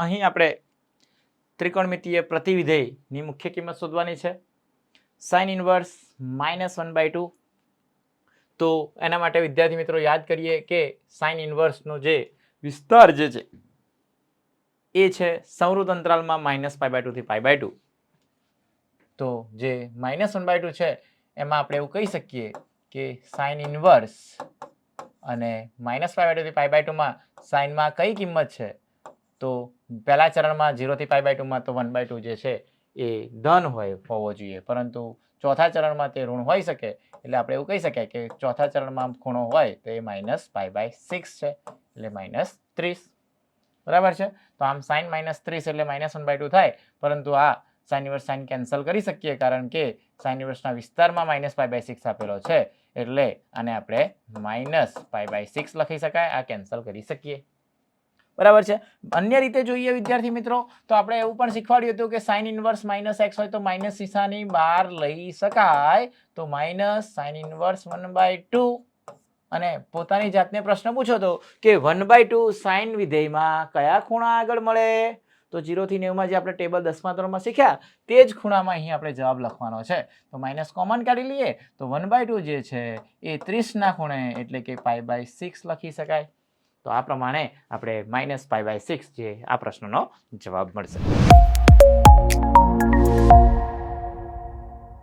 અહીં આપણે ત્રિકોણમિતીય પ્રતિવિધેયની મુખ્ય કિંમત શોધવાની છે. Sine inverse minus one by two તો એના માટે વિદ્યાર્થી મિત્રો યાદ કરીએ કે સાઇન ઇન્વર્સનો જે વિસ્તાર જે છે, એ છે સંવૃત અંતરાલમાં માઇનસ પાઈ બાય ટુથી પાઈ બાય ટુ તો જે માઇનસ વન બાય ટુ છે, એમાં આપણે એવું કહી શકીએ કે sine inverse and minus pi by ટુથી pi by ટુમાં સાઇનમાં કઈ કિંમત છે? તો પહેલા ચરણમાં ઝીરોથી પાઈ બાય ટુમાં તો વન બાય ટુ જે છે એ ધન હોય હોવો જોઈએ. પરંતુ ચોથા ચરણમાં તે ઋણ હોઈ શકે એટલે આપણે એવું કહી શકાય કે ચોથા ચરણમાં ખૂણો હોય તો એ માઇનસ પાઈ બાય સિક્સ છે એટલે માઇનસ ત્રીસ. બરાબર છે? તો આમ સાઇન માઇનસ ત્રીસ એટલે માઇનસ વન બાય ટુ થાય. પરંતુ આ સાઇન ઇન્વર્સ સાઇન કેન્સલ કરી શકીએ કારણ કે સાઇન ઇન્વર્સના વિસ્તારમાં માઇનસ પાઈ બાય સિક્સ આપેલો છે. એટલે આને આપણે માઇનસ પાઈ બાય સિક્સ લખી શકાય. આ કેન્સલ કરી શકીએ. બરાબર છે? અન્ય રીતે જોઈએ વિદ્યાર્થી મિત્રો, તો આપણે એવું પણ શીખવાડ્યું હતું કે સાઇન ઇન્વર્સ માઇનસ એક્સ હોય તો માઇનસ નિશાની બહાર લઈ શકાય. તો minus sine inverse one by two અને પોતાની જાતને પ્રશ્ન પૂછો તો કે વન બાય ટુ સાઇન વિધેયમાં કયા ખૂણા આગળ મળે? તો જીરોથી નેવમાં જે આપણે ટેબલ દસમા ધોરણમાં શીખ્યા, તે જ ખૂણામાં અહીં આપણે જવાબ લખવાનો છે. તો માઇનસ કોમન કાઢી લઈએ, તો વન બાય ટુ જે છે, એ ત્રીસના ખૂણે, એટલે કે પાઈ બાય સિક્સ લખી શકાય. તો આ પ્રમાણે આપણે માઇનસ પાઈ બાય સિક્સ જે આ પ્રશ્નનો જવાબ મળશે.